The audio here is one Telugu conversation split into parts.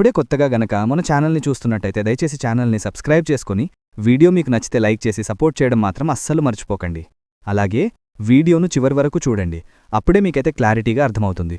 ఇప్పుడే కొత్తగా గనక మన ఛానల్ని చూస్తున్నట్టయితే దయచేసి ఛానల్ని సబ్స్క్రైబ్ చేసుకుని వీడియో మీకు నచ్చితే లైక్ చేసి సపోర్ట్ చేయడం మాత్రం అస్సలు మర్చిపోకండి. అలాగే వీడియోను చివరి వరకు చూడండి. అప్పుడే మీకైతే క్లారిటీగా అర్థమవుతుంది.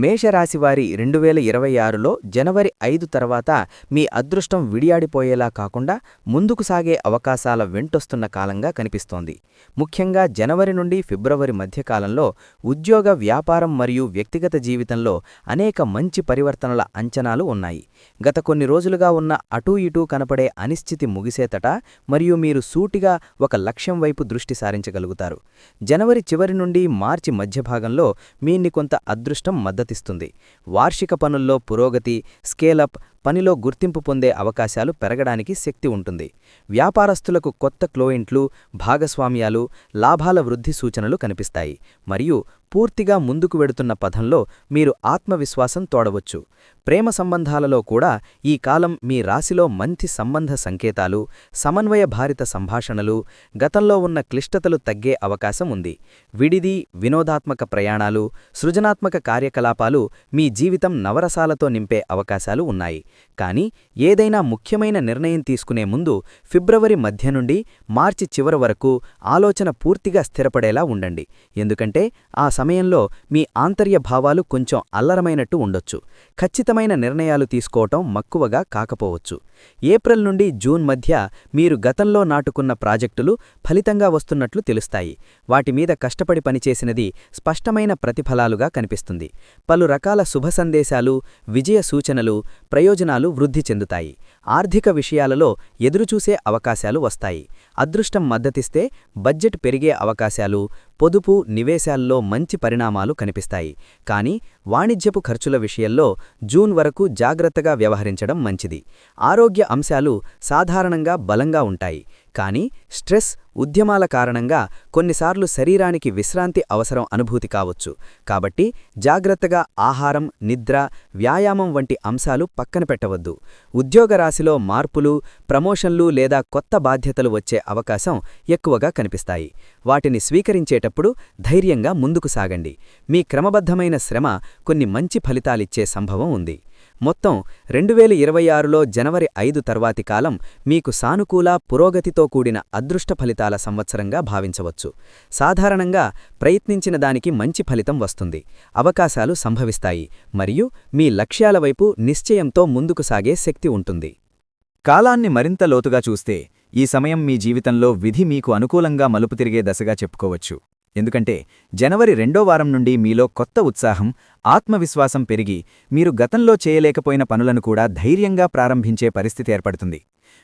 మేషరాశివారి రెండు వేల ఇరవై ఆరులో జనవరి ఐదు తర్వాత మీ అదృష్టం విడియాడిపోయేలా కాకుండా ముందుకు సాగే అవకాశాల వెంటొస్తున్న కాలంగా కనిపిస్తోంది. ముఖ్యంగా జనవరి నుండి ఫిబ్రవరి మధ్యకాలంలో ఉద్యోగ వ్యాపారం మరియు వ్యక్తిగత జీవితంలో అనేక మంచి పరివర్తనల అంచనాలు ఉన్నాయి. గత కొన్ని రోజులుగా ఉన్న అటూ ఇటూ కనపడే అనిశ్చితి ముగిసేతట మరియు మీరు సూటిగా ఒక లక్ష్యం వైపు దృష్టి సారించగలుగుతారు. జనవరి చివరి నుండి మార్చి మధ్యభాగంలో మీన్ని కొంత అదృష్టం మద్దతిస్తుంది. వార్షిక పనుల్లో పురోగతి స్కేలప్ పనిలో గుర్తింపు పొందే అవకాశాలు పెరగడానికి శక్తి ఉంటుంది. వ్యాపారస్తులకు కొత్త క్లోయింట్లు భాగస్వామ్యాలు లాభాల వృద్ధి సూచనలు కనిపిస్తాయి. మరియు పూర్తిగా ముందుకు వెడుతున్న పథంలో మీరు ఆత్మవిశ్వాసం తోడవచ్చు. ప్రేమ సంబంధాలలో కూడా ఈ కాలం మీ రాశిలో మంచి సంబంధ సంకేతాలు సమన్వయ భారిత సంభాషణలు గతంలో ఉన్న క్లిష్టతలు తగ్గే అవకాశం ఉంది. విడిది వినోదాత్మక ప్రయాణాలు సృజనాత్మక కార్యకలాపాలు మీ జీవితం నవరసాలతో నింపే అవకాశాలు ఉన్నాయి. కానీ ఏదైనా ముఖ్యమైన నిర్ణయం తీసుకునే ముందు ఫిబ్రవరి మధ్య నుండి మార్చి చివరి వరకు ఆలోచన పూర్తిగా స్థిరపడేలా ఉండండి. ఎందుకంటే ఆ సమయంలో మీ ఆంతర్య భావాలు కొంచెం అల్లరమైనట్టు ఉండొచ్చు. ఖచ్చితమైన నిర్ణయాలు తీసుకోవటం మక్కువగా కాకపోవచ్చు. ఏప్రిల్ నుండి జూన్ మధ్య మీరు గతంలో నాటుకున్న ప్రాజెక్టులు ఫలితంగా వస్తున్నట్లు తెలుస్తాయి. వాటి మీద కష్టపడి పనిచేసినది స్పష్టమైన ప్రతిఫలాలుగా కనిపిస్తుంది. పలు రకాల శుభ సందేశాలు విజయ సూచనలు ప్రయోజన ప్రయోజనాలు వృద్ధి చెందుతాయి. ఆర్థిక విషయాలలో ఎదురుచూసే అవకాశాలు వస్తాయి. అదృష్టం మద్దతిస్తే బడ్జెట్ పెరిగే అవకాశాలు పొదుపు నివేశాల్లో మంచి పరిణామాలు కనిపిస్తాయి. కానీ వాణిజ్యపు ఖర్చుల విషయంలో జూన్ వరకు జాగ్రత్తగా వ్యవహరించడం మంచిది. ఆరోగ్య అంశాలు సాధారణంగా బలంగా ఉంటాయి. కానీ స్ట్రెస్ ఉద్యమాల కారణంగా కొన్నిసార్లు శరీరానికి విశ్రాంతి అవసరం అనుభూతి కావచ్చు. కాబట్టి జాగ్రత్తగా ఆహారం నిద్ర వ్యాయామం వంటి అంశాలు పక్కన పెట్టవద్దు. ఉద్యోగ రాశిలో మార్పులు ప్రమోషన్లు లేదా కొత్త బాధ్యతలు వచ్చే అవకాశం ఎక్కువగా కనిపిస్తాయి. వాటిని స్వీకరించేటప్పుడు ధైర్యంగా ముందుకు సాగండి. మీ క్రమబద్ధమైన శ్రమ కొన్ని మంచి ఫలితాలిచ్చే సంభవం ఉంది. మొత్తం రెండు వేల ఇరవై ఆరులో జనవరి ఐదు తర్వాతి కాలం మీకు సానుకూల పురోగతితో కూడిన అదృష్ట ఫలితాల సంవత్సరంగా భావించవచ్చు. సాధారణంగా ప్రయత్నించిన దానికి మంచి ఫలితం వస్తుంది. అవకాశాలు సంభవిస్తాయి. మరియు మీ లక్ష్యాల వైపు నిశ్చయంతో ముందుకు సాగే శక్తి ఉంటుంది. కాలాన్ని మరింత లోతుగా చూస్తే ఈ సమయం మీ జీవితంలో విధి మీకు అనుకూలంగా మలుపు తిరిగే దశగా చెప్పుకోవచ్చు. ఎందుకంటే జనవరి రెండో వారం నుండి మీలో కొత్త ఉత్సాహం ఆత్మవిశ్వాసం పెరిగి మీరు గతంలో చేయలేకపోయిన పనులను కూడా ధైర్యంగా ప్రారంభించే పరిస్థితి ఏర్పడుతుంది.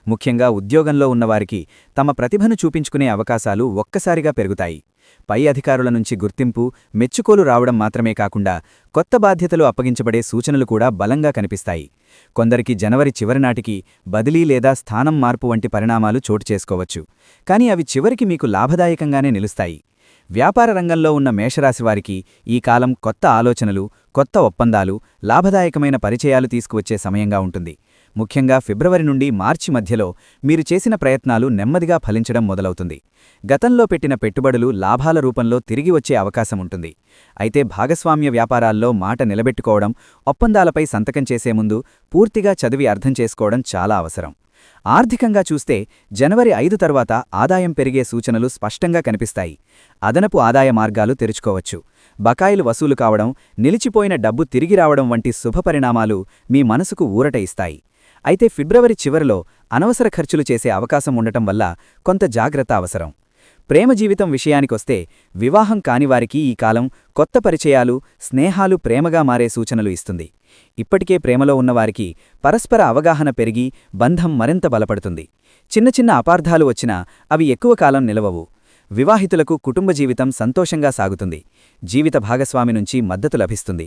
ముఖ్యంగా ఉద్యోగంలో ఉన్నవారికి తమ ప్రతిభను చూపించుకునే అవకాశాలు ఒక్కసారిగా పెరుగుతాయి. పై అధికారుల నుంచి గుర్తింపు మెచ్చుకోలు రావడం మాత్రమే కాకుండా కొత్త బాధ్యతలు అప్పగించబడే సూచనలు కూడా బలంగా కనిపిస్తాయి. కొందరికి జనవరి చివరినాటికి బదిలీ లేదా స్థానం మార్పు వంటి పరిణామాలు చోటు చేసుకోవచ్చు. కానీ అవి చివరికి మీకు లాభదాయకంగానే నిలుస్తాయి. వ్యాపార రంగంలో ఉన్న మేషరాశివారికి ఈ కాలం కొత్త ఆలోచనలు కొత్త ఒప్పందాలు లాభదాయకమైన పరిచయాలు తీసుకువచ్చే సమయంగా ఉంటుంది. ముఖ్యంగా ఫిబ్రవరి నుండి మార్చి మధ్యలో మీరు చేసిన ప్రయత్నాలు నెమ్మదిగా ఫలించడం మొదలవుతుంది. గతంలో పెట్టిన పెట్టుబడులు లాభాల రూపంలో తిరిగి వచ్చే అవకాశం ఉంటుంది. అయితే భాగస్వామ్య వ్యాపారాల్లో మాట నిలబెట్టుకోవడం ఒప్పందాలపై సంతకం చేసే ముందు పూర్తిగా చదివి అర్థం చేసుకోవడం చాలా అవసరం. ఆర్థికంగా చూస్తే జనవరి ఐదు తర్వాత ఆదాయం పెరిగే సూచనలు స్పష్టంగా కనిపిస్తాయి. అదనపు ఆదాయ మార్గాలు తెరుచుకోవచ్చు. బకాయిలు వసూలు కావడం నిలిచిపోయిన డబ్బు తిరిగి రావడం వంటి శుభపరిణామాలు మీ మనసుకు ఊరట ఇస్తాయి. అయితే ఫిబ్రవరి చివరిలో అనవసర ఖర్చులు చేసే అవకాశం ఉండటం వల్ల కొంత జాగ్రత్త అవసరం. ప్రేమ జీవితం విషయానికొస్తే వివాహం కానివారికి ఈ కాలం కొత్త పరిచయాలు స్నేహాలు ప్రేమగా మారే సూచనలు ఇస్తుంది. ఇప్పటికే ప్రేమలో ఉన్నవారికి పరస్పర అవగాహన పెరిగి బంధం మరింత బలపడుతుంది. చిన్న చిన్న అపార్థాలు వచ్చినా అవి ఎక్కువ కాలం నిలవవు. వివాహితులకు కుటుంబ జీవితం సంతోషంగా సాగుతుంది. జీవిత భాగస్వామి నుంచి మద్దతు లభిస్తుంది.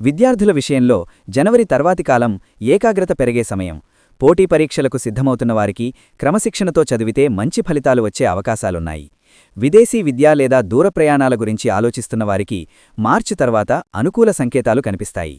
విద్యార్థుల విషయంలో జనవరి తర్వాతి కాలం ఏకాగ్రత పెరిగే సమయం. పోటీ పరీక్షలకు సిద్ధమవుతున్న వారికి క్రమశిక్షణతో చదివితే మంచి ఫలితాలు వచ్చే అవకాశాలున్నాయి. విదేశీ విద్యా లేదా దూర ప్రయాణాల గురించి ఆలోచిస్తున్న వారికి మార్చి తర్వాత అనుకూల సంకేతాలు కనిపిస్తాయి.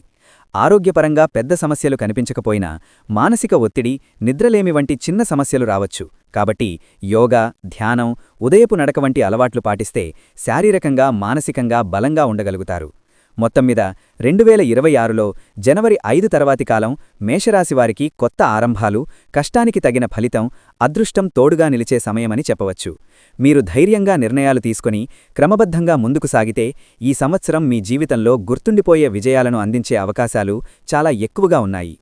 ఆరోగ్యపరంగా పెద్ద సమస్యలు కనిపించకపోయినా మానసిక ఒత్తిడి నిద్రలేమి వంటి చిన్న సమస్యలు రావచ్చు. కాబట్టి యోగా ధ్యానం ఉదయపు నడక వంటి అలవాట్లు పాటిస్తే శారీరకంగా మానసికంగా బలంగా ఉండగలుగుతారు. మొత్తం మీద రెండు వేల ఇరవై ఆరులో జనవరి ఐదు తర్వాతి కాలం మేషరాశివారికి కొత్త ఆరంభాలు కష్టానికి తగిన ఫలితం అదృష్టం తోడుగా నిలిచే సమయమని చెప్పవచ్చు. మీరు ధైర్యంగా నిర్ణయాలు తీసుకుని క్రమబద్ధంగా ముందుకు సాగితే ఈ సంవత్సరం మీ జీవితంలో గుర్తుండిపోయే విజయాలను అందించే అవకాశాలు చాలా ఎక్కువగా ఉన్నాయి.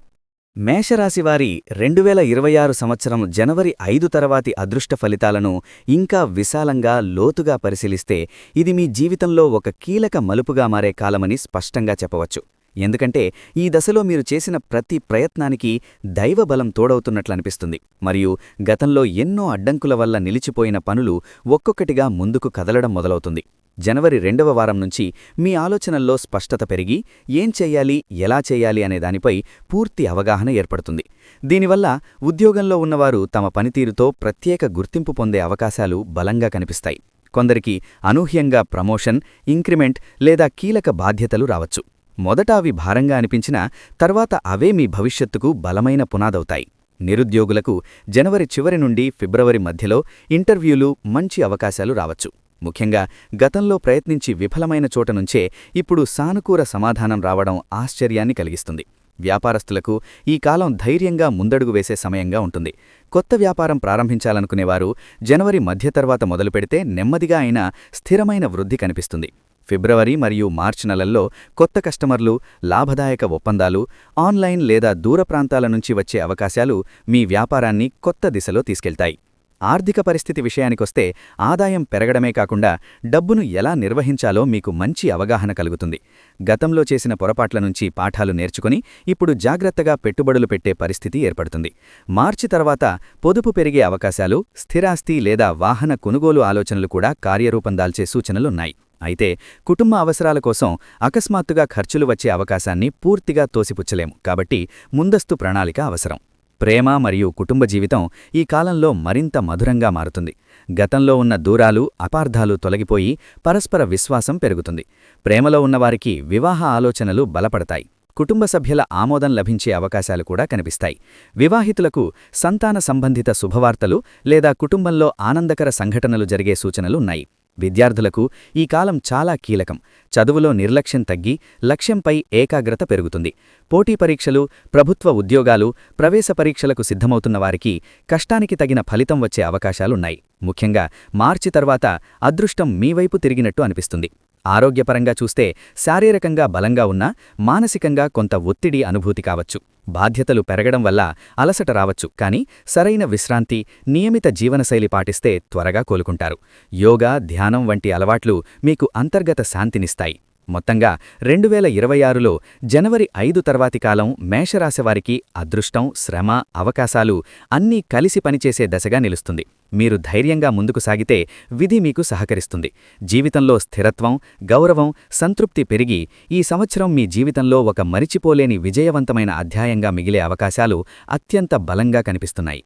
మేషరాశివారి రెండు వేల ఇరవై ఆరు సంవత్సరం జనవరి ఐదు తర్వాతి అదృష్ట ఫలితాలను ఇంకా విశాలంగా లోతుగా పరిశీలిస్తే ఇది మీ జీవితంలో ఒక కీలక మలుపుగా మారే కాలమని స్పష్టంగా చెప్పవచ్చు. ఎందుకంటే ఈ దశలో మీరు చేసిన ప్రతి ప్రయత్నానికి దైవబలం తోడవుతున్నట్లనిపిస్తుంది మరియు గతంలో ఎన్నో అడ్డంకుల వల్ల నిలిచిపోయిన పనులు ఒక్కొక్కటిగా ముందుకు కదలడం మొదలవుతుంది. జనవరి రెండవ వారం నుంచి మీ ఆలోచనల్లో స్పష్టత పెరిగి ఏం చెయ్యాలి ఎలా చేయాలి అనే దానిపై పూర్తి అవగాహన ఏర్పడుతుంది. దీనివల్ల ఉద్యోగంలో ఉన్నవారు తమ పనితీరుతో ప్రత్యేక గుర్తింపు పొందే అవకాశాలు బలంగా కనిపిస్తాయి. కొందరికి అనూహ్యంగా ప్రమోషన్ ఇంక్రిమెంట్ లేదా కీలక బాధ్యతలు రావచ్చు. మొదట అవి భారంగా అనిపించినా తర్వాత అవే మీ భవిష్యత్తుకు బలమైన పునాదవుతాయి. నిరుద్యోగులకు జనవరి చివరి నుండి ఫిబ్రవరి మధ్యలో ఇంటర్వ్యూలు మంచి అవకాశాలు రావచ్చు. ముఖ్యంగా గతంలో ప్రయత్నించి విఫలమైన చోట నుంచే ఇప్పుడు సానుకూల సమాధానం రావడం ఆశ్చర్యాన్ని కలిగిస్తుంది. వ్యాపారస్తులకు ఈ కాలం ధైర్యంగా ముందడుగు వేసే సమయంగా ఉంటుంది. కొత్త వ్యాపారం ప్రారంభించాలనుకునేవారు జనవరి మధ్య తర్వాత మొదలుపెడితే నెమ్మదిగా అయినా స్థిరమైన వృద్ధి కనిపిస్తుంది. ఫిబ్రవరి మరియు మార్చి నెలల్లో కొత్త కస్టమర్లు లాభదాయక ఒప్పందాలు ఆన్లైన్ లేదా దూర ప్రాంతాల నుంచి వచ్చే అవకాశాలు మీ వ్యాపారాన్ని కొత్త దిశలో తీసుకెళ్తాయి. ఆర్థిక పరిస్థితి విషయానికొస్తే ఆదాయం పెరగడమే కాకుండా డబ్బును ఎలా నిర్వహించాలో మీకు మంచి అవగాహన కలుగుతుంది. గతంలో చేసిన పొరపాట్ల నుంచి పాఠాలు నేర్చుకుని ఇప్పుడు జాగ్రత్తగా పెట్టుబడులు పెట్టే పరిస్థితి ఏర్పడుతుంది. మార్చి తర్వాత పొదుపు పెరిగే అవకాశాలు స్థిరాస్తి లేదా వాహన కొనుగోలు ఆలోచనలు కూడా కార్యరూపం దాల్చే సూచనలున్నాయి. అయితే కుటుంబ అవసరాల కోసం అకస్మాత్తుగా ఖర్చులు వచ్చే అవకాశాన్ని పూర్తిగా తోసిపుచ్చలేము. కాబట్టి ముందస్తు ప్రణాళిక అవసరం. ప్రేమ మరియు కుటుంబ జీవితం ఈ కాలంలో మరింత మధురంగా మారుతుంది. గతంలో ఉన్న దూరాలు అపార్థాలు తొలగిపోయి పరస్పర విశ్వాసం పెరుగుతుంది. ప్రేమలో ఉన్నవారికి వివాహ ఆలోచనలు బలపడతాయి. కుటుంబ సభ్యుల ఆమోదం లభించే అవకాశాలు కూడా కనిపిస్తాయి. వివాహితులకు సంతాన సంబంధిత శుభవార్తలు లేదా కుటుంబంలో ఆనందకర సంఘటనలు జరిగే సూచనలు ఉన్నాయి. విద్యార్థులకు ఈ కాలం చాలా కీలకం. చదువులో నిర్లక్ష్యం తగ్గి లక్ష్యంపై ఏకాగ్రత పెరుగుతుంది. పోటీ పరీక్షలు ప్రభుత్వ ఉద్యోగాలు ప్రవేశ పరీక్షలకు సిద్ధమవుతున్న వారికి కష్టానికి తగిన ఫలితం వచ్చే అవకాశాలున్నాయి. ముఖ్యంగా మార్చి తర్వాత అదృష్టం మీవైపు తిరిగినట్టు అనిపిస్తుంది. ఆరోగ్యపరంగా చూస్తే శారీరకంగా బలంగా ఉన్నా మానసికంగా కొంత ఒత్తిడి అనుభూతి కావచ్చు. బాధ్యతలు పెరగడం వల్ల అలసట రావచ్చు. కానీ సరైన విశ్రాంతి నియమిత జీవనశైలి పాటిస్తే త్వరగా కోలుకుంటారు. యోగా ధ్యానం వంటి అలవాట్లు మీకు అంతర్గత శాంతినిస్తాయి. మొత్తంగా రెండు వేల ఇరవై ఆరులో జనవరి ఐదు తర్వాతి కాలం మేషరాశివారికి అదృష్టం శ్రమ అవకాశాలు అన్నీ కలిసి పనిచేసే దశగా నిలుస్తుంది. మీరు ధైర్యంగా ముందుకు సాగితే విధి మీకు సహకరిస్తుంది. జీవితంలో స్థిరత్వం గౌరవం సంతృప్తి పెరిగి ఈ సంవత్సరం మీ జీవితంలో ఒక మరిచిపోలేని విజయవంతమైన అధ్యాయంగా మిగిలే అవకాశాలు అత్యంత బలంగా కనిపిస్తున్నాయి.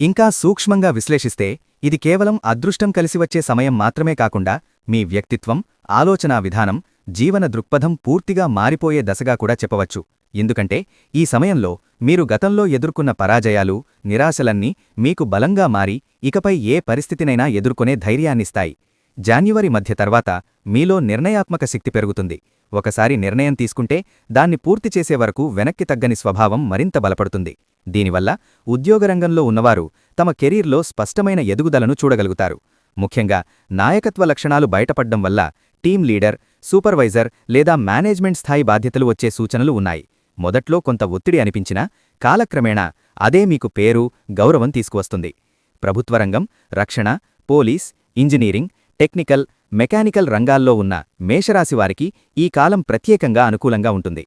ఇంకా సూక్ష్మంగా విశ్లేషిస్తే ఇది కేవలం అదృష్టం కలిసి వచ్చే సమయం మాత్రమే కాకుండా మీ వ్యక్తిత్వం ఆలోచనా విధానం జీవన దృక్పథం పూర్తిగా మారిపోయే దశగా కూడా చెప్పవచ్చు. ఎందుకంటే ఈ సమయంలో మీరు గతంలో ఎదుర్కొన్న పరాజయాలు నిరాశలన్నీ మీకు బలంగా మారి ఇకపై ఏ పరిస్థితినైనా ఎదుర్కొనే ధైర్యాన్నిస్తాయి. జాన్యువరి మధ్య తర్వాత మీలో నిర్ణయాత్మక శక్తి పెరుగుతుంది. ఒకసారి నిర్ణయం తీసుకుంటే దాన్ని పూర్తి చేసే వరకు వెనక్కి తగ్గని స్వభావం మరింత బలపడుతుంది. దీనివల్ల ఉద్యోగరంగంలో ఉన్నవారు తమ కెరీర్లో స్పష్టమైన ఎదుగుదలను చూడగలుగుతారు. ముఖ్యంగా నాయకత్వ లక్షణాలు బయటపడ్డం వల్ల టీం లీడర్ సూపర్వైజర్ లేదా మేనేజ్మెంట్ స్థాయి బాధ్యతలు వచ్చే సూచనలు ఉన్నాయి. మొదట్లో కొంత ఒత్తిడి అనిపించినా కాలక్రమేణా అదే మీకు పేరు గౌరవం తీసుకువస్తుంది. ప్రభుత్వరంగం రక్షణ పోలీస్ ఇంజనీరింగ్ టెక్నికల్ మెకానికల్ రంగాల్లో ఉన్న మేషరాశివారికి ఈ కాలం ప్రత్యేకంగా అనుకూలంగా ఉంటుంది.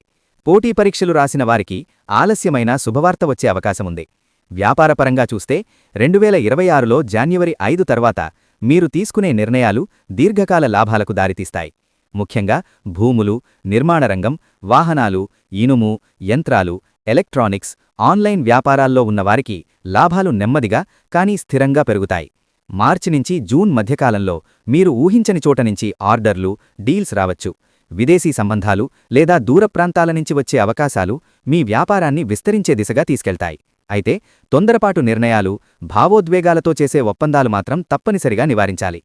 పోటీ పరీక్షలు రాసిన వారికి ఆలస్యమైన శుభవార్త వచ్చే అవకాశముంది వ్యాపారపరంగా చూస్తే రెండువేల ఇరవై ఆరులో జాన్యువరి ఐదు తర్వాత మీరు తీసుకునే నిర్ణయాలు దీర్ఘకాల లాభాలకు దారితీస్తాయి. ముఖ్యంగా భూములు నిర్మాణరంగం వాహనాలు ఇనుము యంత్రాలు ఎలక్ట్రానిక్స్ ఆన్లైన్ వ్యాపారాల్లో ఉన్నవారికి లాభాలు నెమ్మదిగా కానీ స్థిరంగా పెరుగుతాయి. మార్చి నుంచి జూన్ మధ్యకాలంలో మీరు ఊహించని చోట నుంచి ఆర్డర్లు డీల్స్ రావచ్చు. విదేశీ సంబంధాలు లేదా దూర ప్రాంతాల నుంచి వచ్చే అవకాశాలు మీ వ్యాపారాన్ని విస్తరించే దిశగా తీసుకెళ్తాయి. అయితే తొందరపాటు నిర్ణయాలు భావోద్వేగాలతో చేసే ఒప్పందాలు మాత్రం తప్పనిసరిగా నివారించాలి.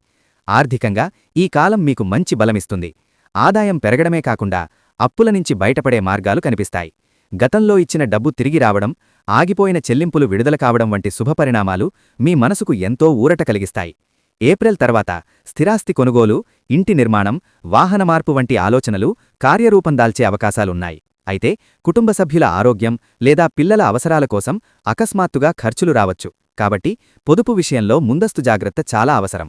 ఆర్థికంగా ఈ కాలం మీకు మంచి బలమిస్తుంది. ఆదాయం పెరగడమే కాకుండా అప్పుల నుంచి బయటపడే మార్గాలు కనిపిస్తాయి. గతంలో ఇచ్చిన డబ్బు తిరిగి రావడం ఆగిపోయిన చెల్లింపులు విడుదల కావడం వంటి శుభపరిణామాలు మీ మనసుకు ఎంతో ఊరట కలిగిస్తాయి. ఏప్రిల్ తర్వాత స్థిరాస్తి కొనుగోలు ఇంటి నిర్మాణం వాహన మార్పు వంటి ఆలోచనలు కార్యరూపం దాల్చే అవకాశాలున్నాయి. అయితే కుటుంబ సభ్యుల ఆరోగ్యం లేదా పిల్లల అవసరాల కోసం అకస్మాత్తుగా ఖర్చులు రావచ్చు. కాబట్టి పొదుపు విషయంలో ముందస్తు జాగ్రత్త చాలా అవసరం.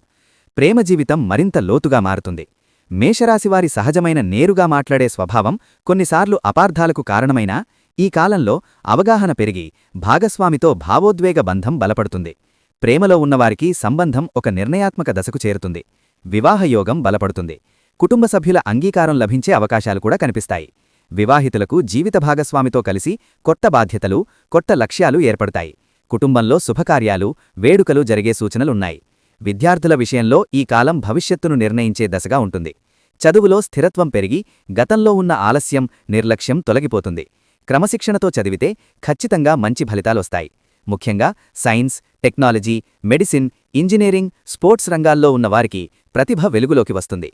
ప్రేమ జీవితం మరింత లోతుగా మారుతుంది. మేషరాశివారి సహజమైన నేరుగా మాట్లాడే స్వభావం కొన్నిసార్లు అపార్థాలకు కారణమైనా ఈ కాలంలో అవగాహన పెరిగి భాగస్వామితో భావోద్వేగ బంధం బలపడుతుంది. ప్రేమలో ఉన్నవారికి సంబంధం ఒక నిర్ణయాత్మక దశకు చేరుతుంది. వివాహయోగం బలపడుతుంది. కుటుంబ సభ్యుల అంగీకారం లభించే అవకాశాలు కూడా కనిపిస్తాయి. వివాహితులకు జీవిత భాగస్వామితో కలిసి కొత్త బాధ్యతలు కొత్త లక్ష్యాలు ఏర్పడతాయి. కుటుంబంలో శుభకార్యాలు వేడుకలు జరిగే సూచనలున్నాయి. విద్యార్థుల విషయంలో ఈ కాలం భవిష్యత్తును నిర్ణయించే దశగా ఉంటుంది. చదువులో స్థిరత్వం పెరిగి గతంలో ఉన్న ఆలస్యం నిర్లక్ష్యం తొలగిపోతుంది. క్రమశిక్షణతో చదివితే ఖచ్చితంగా మంచి ఫలితాలొస్తాయి ముఖ్యంగా science technology medicine engineering sports రంగాల్లో ఉన్నవారికి ప్రతిభ వెలుగులోకి వస్తుంది.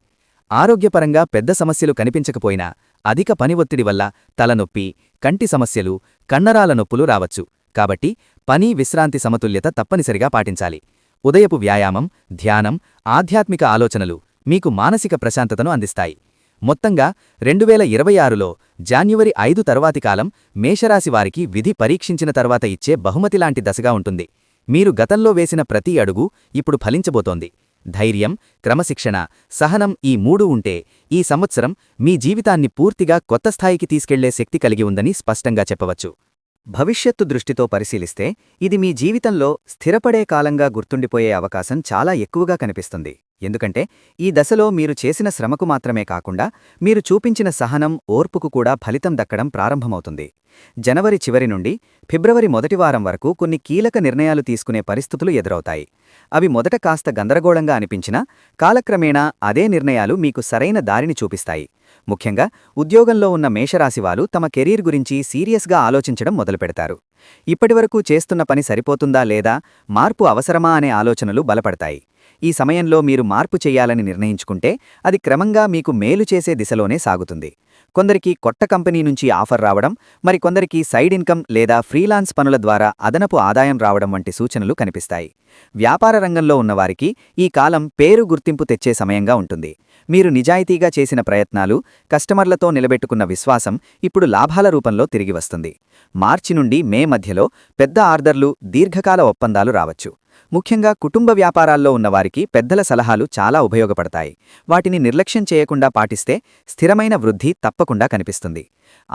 ఆరోగ్యపరంగా పెద్ద సమస్యలు కనిపించకపోయినా అధిక పని ఒత్తిడి వల్ల తలనొప్పి కంటి సమస్యలు కన్నరాల నొప్పులు రావచ్చు. కాబట్టి పని విశ్రాంతి సమతుల్యత తప్పనిసరిగా పాటించాలి. ఉదయపు వ్యాయామం ధ్యానం ఆధ్యాత్మిక ఆలోచనలు మీకు మానసిక ప్రశాంతతను అందిస్తాయి. మొత్తంగా రెండువేల ఇరవై ఆరులో జాన్యువరి ఐదు తర్వాతి కాలం మేషరాశివారికి విధి పరీక్షించిన తర్వాత ఇచ్చే బహుమతిలాంటి దశగా ఉంటుంది. మీరు గతంలో వేసిన ప్రతి అడుగు ఇప్పుడు ఫలించబోతోంది. ధైర్యం క్రమశిక్షణ సహనం ఈ మూడు ఉంటే ఈ సంవత్సరం మీ జీవితాన్ని పూర్తిగా కొత్త స్థాయికి తీసుకెళ్ళే శక్తి కలిగి ఉందని స్పష్టంగా చెప్పవచ్చు. భవిష్యత్తు దృష్టితో పరిశీలిస్తే ఇది మీ జీవితంలో స్థిరపడే కాలంగా గుర్తుండిపోయే అవకాశం చాలా ఎక్కువగా కనిపిస్తుంది. ఎందుకంటే ఈ దశలో మీరు చేసిన శ్రమకు మాత్రమే కాకుండా మీరు చూపించిన సహనం ఓర్పుకు కూడా ఫలితం దక్కడం ప్రారంభమవుతుంది. జనవరి చివరి నుండి ఫిబ్రవరి మొదటి వారం వరకు కొన్ని కీలక నిర్ణయాలు తీసుకునే పరిస్థితులు ఎదురవుతాయి. అవి మొదట కాస్త గందరగోళంగా అనిపించినా కాలక్రమేణా అదే నిర్ణయాలు మీకు సరైన దారిని చూపిస్తాయి. ముఖ్యంగా ఉద్యోగంలో ఉన్న మేషరాశివాలు తమ కెరీర్ గురించి సీరియస్గా ఆలోచించడం మొదలుపెడతారు. ఇప్పటివరకు చేస్తున్న పని సరిపోతుందా లేదా? మార్పు అవసరమా అనే ఆలోచనలు బలపడతాయి. ఈ సమయంలో మీరు మార్పు చెయ్యాలని నిర్ణయించుకుంటే అది క్రమంగా మీకు మేలు చేసే దిశలోనే సాగుతుంది. కొందరికి కొత్త కంపెనీ నుంచి ఆఫర్ రావడం మరికొందరికి సైడ్ ఇన్కమ్ లేదా ఫ్రీలాన్స్ పనుల ద్వారా అదనపు ఆదాయం రావడం వంటి సూచనలు కనిపిస్తాయి. వ్యాపార రంగంలో ఉన్నవారికి ఈ కాలం పేరు గుర్తింపు తెచ్చే సమయంగా ఉంటుంది. మీరు నిజాయితీగా చేసిన ప్రయత్నాలు కస్టమర్లతో నిలబెట్టుకున్న విశ్వాసం ఇప్పుడు లాభాల రూపంలో తిరిగి వస్తుంది. మార్చి నుండి మే మధ్యలో పెద్ద ఆర్డర్లు దీర్ఘకాల ఒప్పందాలు రావచ్చు. ముఖ్యంగా కుటుంబ వ్యాపారాల్లో ఉన్నవారికి పెద్దల సలహాలు చాలా ఉపయోగపడతాయి. వాటిని నిర్లక్ష్యం చేయకుండా పాటిస్తే స్థిరమైన వృద్ధి తప్పకుండా కనిపిస్తుంది.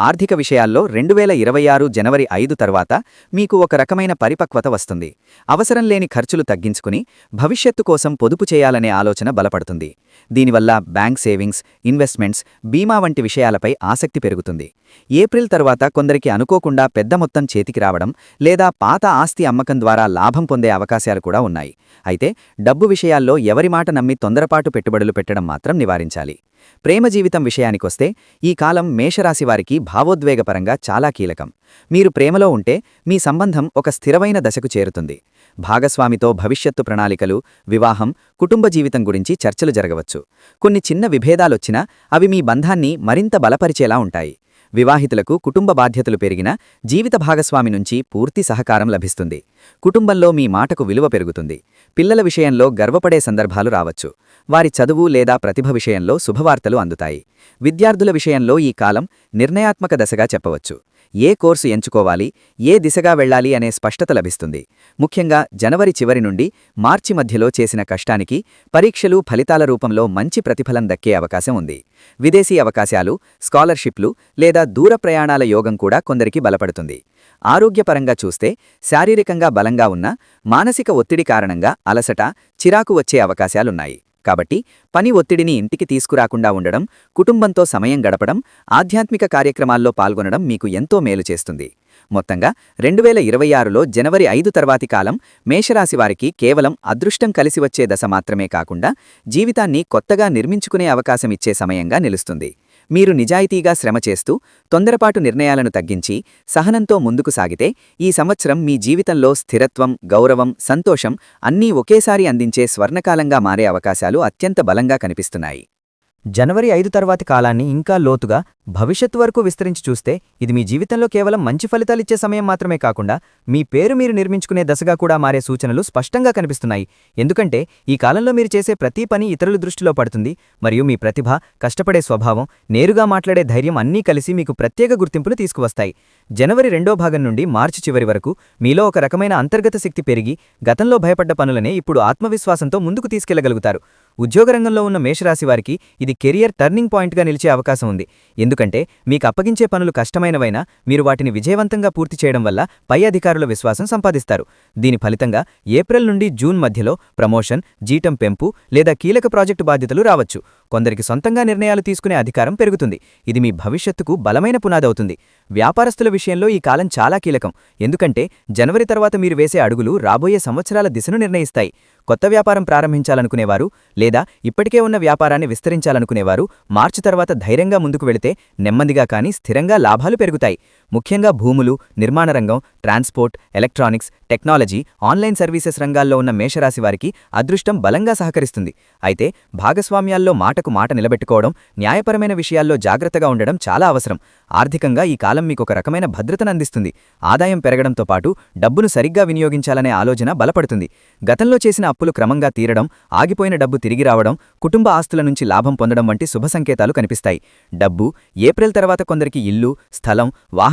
ఆర్థిక విషయాల్లో రెండు వేల ఇరవై ఆరు జనవరి ఐదు తర్వాత మీకు ఒక రకమైన పరిపక్వత వస్తుంది. అవసరం లేని ఖర్చులు తగ్గించుకుని భవిష్యత్తు కోసం పొదుపు చేయాలనే ఆలోచన బలపడుతుంది. దీనివల్ల బ్యాంక్ సేవింగ్స్ ఇన్వెస్ట్మెంట్స్ బీమా వంటి విషయాలపై ఆసక్తి పెరుగుతుంది. ఏప్రిల్ తర్వాత కొందరికి అనుకోకుండా పెద్ద మొత్తం చేతికి రావడం లేదా పాత ఆస్తి అమ్మకం ద్వారా లాభం పొందే అవకాశాలు కూడా ఉన్నాయి. అయితే డబ్బు విషయాల్లో ఎవరి మాట నమ్మి తొందరపాటు పెట్టుబడులు పెట్టడం మాత్రం నివారించాలి. ప్రేమ జీవితం విషయానికొస్తే ఈ కాలం మేషరాశివారికి భావోద్వేగపరంగా చాలా కీలకం. మీరు ప్రేమలో ఉంటే మీ సంబంధం ఒక స్థిరమైన దశకు చేరుతుంది. భాగస్వామితో భవిష్యత్తు ప్రణాళికలు వివాహం కుటుంబ జీవితం గురించి చర్చలు జరగవచ్చు. కొన్ని చిన్న విభేదాలొచ్చినా అవి మీ బంధాన్ని మరింత బలపరిచేలా ఉంటాయి. వివాహితులకు కుటుంబ బాధ్యతలు పెరిగినా జీవిత భాగస్వామి నుంచి పూర్తి సహకారం లభిస్తుంది. కుటుంబంలో మీ మాటకు విలువ పెరుగుతుంది. పిల్లల విషయంలో గర్వపడే సందర్భాలు రావచ్చు. వారి చదువు లేదా ప్రతిభ విషయంలో శుభవార్తలు అందుతాయి. విద్యార్థుల విషయంలో ఈ కాలం నిర్ణయాత్మక దశగా చెప్పవచ్చు. ఏ కోర్సు ఎంచుకోవాలి ఏ దిశగా వెళ్ళాలి అనే స్పష్టత లభిస్తుంది. ముఖ్యంగా జనవరి చివరి నుండి మార్చి మధ్యలో చేసిన కష్టానికి పరీక్షలు ఫలితాల రూపంలో మంచి ప్రతిఫలం దక్కే అవకాశం ఉంది. విదేశీ అవకాశాలు స్కాలర్షిప్లు లేదా దూర ప్రయాణాల యోగం కూడా కొందరికి బలపడుతుంది. ఆరోగ్యపరంగా చూస్తే శారీరకంగా బలంగా ఉన్న మానసిక ఒత్తిడి కారణంగా అలసట చిరాకు వచ్చే అవకాశాలున్నాయి. కాబట్టి పని ఒత్తిడిని ఇంటికి తీసుకురాకుండా ఉండడం కుటుంబంతో సమయం గడపడం ఆధ్యాత్మిక కార్యక్రమాల్లో పాల్గొనడం మీకు ఎంతో మేలు చేస్తుంది. మొత్తంగా రెండు వేల ఇరవై ఆరులో జనవరి ఐదు తర్వాతి కాలం మేషరాశివారికి కేవలం అదృష్టం కలిసి వచ్చే దశ మాత్రమే కాకుండా జీవితాన్ని కొత్తగా నిర్మించుకునే అవకాశం ఇచ్చే సమయంగా నిలుస్తుంది. మీరు నిజాయితీగా శ్రమ చేస్తూ తొందరపాటు నిర్ణయాలను తగ్గించి సహనంతో ముందుకు సాగితే ఈ సంవత్సరం మీ జీవితంలో స్థిరత్వం గౌరవం సంతోషం అన్నీ ఒకేసారి అందించే స్వర్ణకాలంగా మారే అవకాశాలు అత్యంత బలంగా కనిపిస్తున్నాయి. జనవరి ఐదు తర్వాతి కాలాన్ని ఇంకా లోతుగా భవిష్యత్తు వరకు విస్తరించి చూస్తే ఇది మీ జీవితంలో కేవలం మంచి ఫలితాలిచ్చే సమయం మాత్రమే కాకుండా మీ పేరు మీరు నిర్మించుకునే దశగా కూడా మారే సూచనలు స్పష్టంగా కనిపిస్తున్నాయి. ఎందుకంటే ఈ కాలంలో మీరు చేసే ప్రతి పని ఇతరుల దృష్టిలో పడుతుంది. మరియు మీ ప్రతిభ కష్టపడే స్వభావం నేరుగా మాట్లాడే ధైర్యం అన్నీ కలిసి మీకు ప్రత్యేక గుర్తింపును తీసుకువస్తాయి. జనవరి రెండో భాగం నుండి మార్చి చివరి వరకు మీలో ఒక రకమైన అంతర్గత శక్తి పెరిగి గతంలో భయపడ్డ పనులనే ఇప్పుడు ఆత్మవిశ్వాసంతో ముందుకు తీసుకెళ్ళగలుగుతారు. ఉద్యోగరంగంలో ఉన్న మేషరాశి వారికి ఇది కెరియర్ టర్నింగ్ పాయింట్గా నిలిచే అవకాశం ఉంది. ఎందుకంటే మీకు అప్పగించే పనులు కష్టమైనవైనా మీరు వాటిని విజయవంతంగా పూర్తి చేయడం వల్ల పై అధికారుల విశ్వాసం సంపాదిస్తారు. దీని ఫలితంగా ఏప్రిల్ నుండి జూన్ మధ్యలో ప్రమోషన్ జీతం పెంపు లేదా కీలక ప్రాజెక్టు బాధ్యతలు రావచ్చు. కొందరికి సొంతంగా నిర్ణయాలు తీసుకునే అధికారం పెరుగుతుంది. ఇది మీ భవిష్యత్తుకు బలమైన పునాదవుతుంది. వ్యాపారస్తుల విషయంలో ఈ కాలం చాలా కీలకం. ఎందుకంటే జనవరి తర్వాత మీరు వేసే అడుగులు రాబోయే సంవత్సరాల దిశను నిర్ణయిస్తాయి. కొత్త వ్యాపారం ప్రారంభించాలనుకునేవారు లేదా ఇప్పటికే ఉన్న వ్యాపారాన్ని విస్తరించాలనుకునేవారు మార్చి తర్వాత ధైర్యంగా ముందుకు వెళితే నెమ్మదిగా కానీ స్థిరంగా లాభాలు పెరుగుతాయి. ముఖ్యంగా భూములు నిర్మాణ రంగం transport electronics technology online services రంగాల్లో ఉన్న మేషరాశి వారికి అదృష్టం బలంగా సహకరిస్తుంది. అయితే భాగస్వామ్యాల్లో మాటకు మాట నిలబెట్టుకోవడం న్యాయపరమైన విషయాల్లో జాగ్రత్తగా ఉండడం చాలా అవసరం. ఆర్థికంగా ఈ కాలం మీకు ఒక రకమైన భద్రతను అందిస్తుంది. ఆదాయం పెరగడంతో పాటు డబ్బును సరిగ్గా వినియోగించాలనే ఆలోచన బలపడుతుంది. గతంలో చేసిన అప్పులు క్రమంగా తీరడం ఆగిపోయిన డబ్బు తిరిగి రావడం కుటుంబ ఆస్తుల నుంచి లాభం పొందడం వంటి శుభ సంకేతాలు కనిపిస్తాయి. డబ్బు ఏప్రిల్ తర్వాత కొందరికి ఇల్లు స్థలం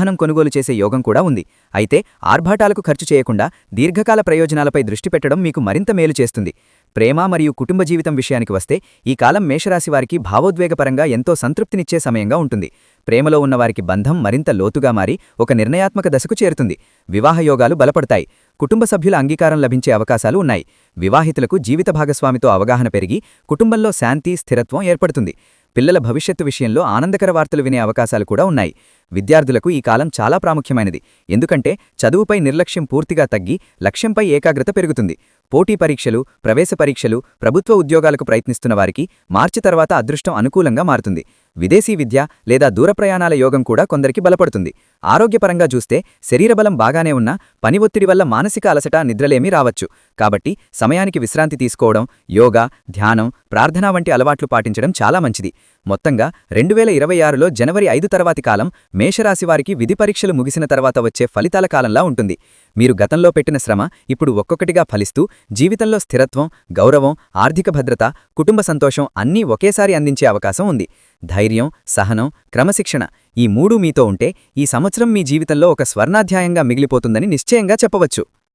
వాహనం కొనుగోలు చేసే యోగం కూడా ఉంది. అయితే ఆర్భాటాలకు ఖర్చు చేయకుండా దీర్ఘకాల ప్రయోజనాలపై దృష్టి పెట్టడం మీకు మరింత మేలు చేస్తుంది. ప్రేమ మరియు కుటుంబ జీవితం విషయానికి వస్తే ఈ కాలం మేషరాశి వారికి భావోద్వేగపరంగా ఎంతో సంతృప్తినిచ్చే సమయంగా ఉంటుంది. ప్రేమలో ఉన్నవారికి బంధం మరింత లోతుగా మారి ఒక నిర్ణయాత్మక దశకు చేరుతుంది. వివాహయోగాలు బలపడతాయి. కుటుంబ సభ్యుల అంగీకారం లభించే అవకాశాలు ఉన్నాయి. వివాహితులకు జీవిత భాగస్వామితో అవగాహన పెరిగి కుటుంబంలో శాంతి స్థిరత్వం ఏర్పడుతుంది. పిల్లల భవిష్యత్తు విషయంలో ఆనందకర వార్తలు వినే అవకాశాలు కూడా ఉన్నాయి. విద్యార్థులకు ఈ కాలం చాలా ప్రాముఖ్యమైనది. ఎందుకంటే చదువుపై నిర్లక్ష్యం పూర్తిగా తగ్గి లక్ష్యంపై ఏకాగ్రత పెరుగుతుంది. పోటీ పరీక్షలు ప్రవేశ పరీక్షలు ప్రభుత్వ ఉద్యోగాలకు ప్రయత్నిస్తున్న వారికి మార్చి తర్వాత అదృష్టం అనుకూలంగా మారుతుంది. విదేశీ విద్య లేదా దూర ప్రయాణాల యోగం కూడా కొందరికి బలపడుతుంది. ఆరోగ్యపరంగా చూస్తే శరీరబలం బాగానే ఉన్నా పని ఒత్తిడి వల్ల మానసిక అలసట నిద్రలేమీ రావచ్చు. కాబట్టి సమయానికి విశ్రాంతి తీసుకోవడం యోగా ధ్యానం ప్రార్థన వంటి అలవాట్లు పాటించడం చాలా మంచిది. మొత్తంగా రెండు వేల ఇరవై ఆరులో జనవరి ఐదు తర్వాతి కాలం మేషరాశివారికి విధి పరీక్షలు ముగిసిన తర్వాత వచ్చే ఫలితాల కాలంలా ఉంటుంది. మీరు గతంలో పెట్టిన శ్రమ ఇప్పుడు ఒక్కొక్కటిగా ఫలిస్తూ జీవితంలో స్థిరత్వం గౌరవం ఆర్థిక భద్రత కుటుంబ సంతోషం అన్నీ ఒకేసారి అందించే అవకాశం ఉంది. ధైర్యం సహనం క్రమశిక్షణ ఈ మూడూ మీతో ఉంటే ఈ సంవత్సరం మీ జీవితంలో ఒక స్వర్ణాధ్యాయంగా మిగిలిపోతుందని నిశ్చయంగా చెప్పవచ్చు.